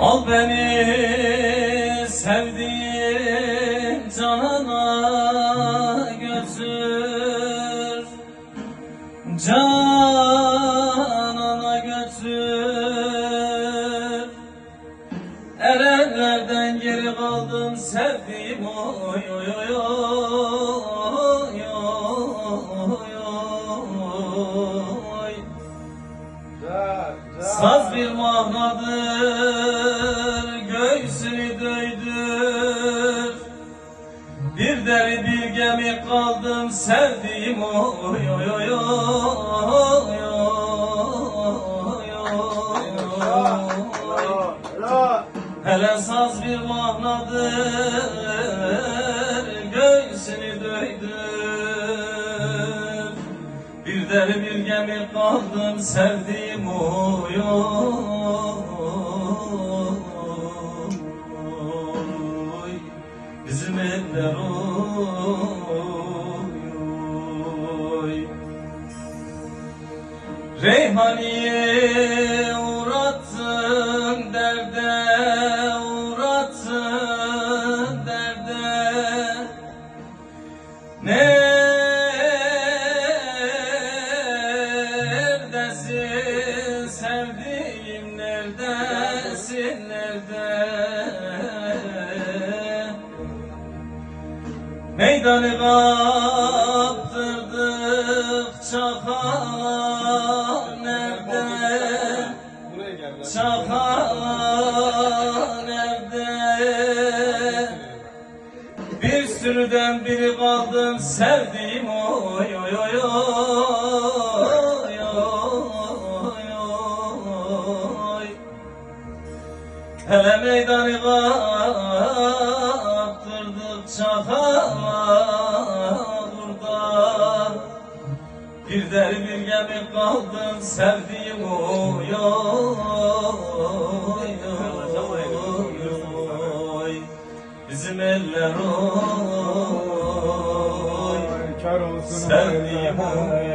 Al beni sevdiğim canana götür Canana götür Erenlerden geri kaldım sevdiğim oy oy oy Saz bir mahnadır, göğsünü döydür. Bir deri bir gemi kaldım sevdiğim oy oy oy oy. Hele saz bir mahnadır, Deri bir gemi kaldım sevdiğim oy Bizim eller oy oy Reyhaniye neredesin nerede? Meydanı kaptırdık çakala nerede? Çakala nerede? Bir sürüden biri kaldım sevdiğim oy oy oy oy Hele meydanı kaptırdık çakala burada Bir deri bir gemi kaldım sevdiğim oy oy oy Bizim eller oy. Sevdiğim oy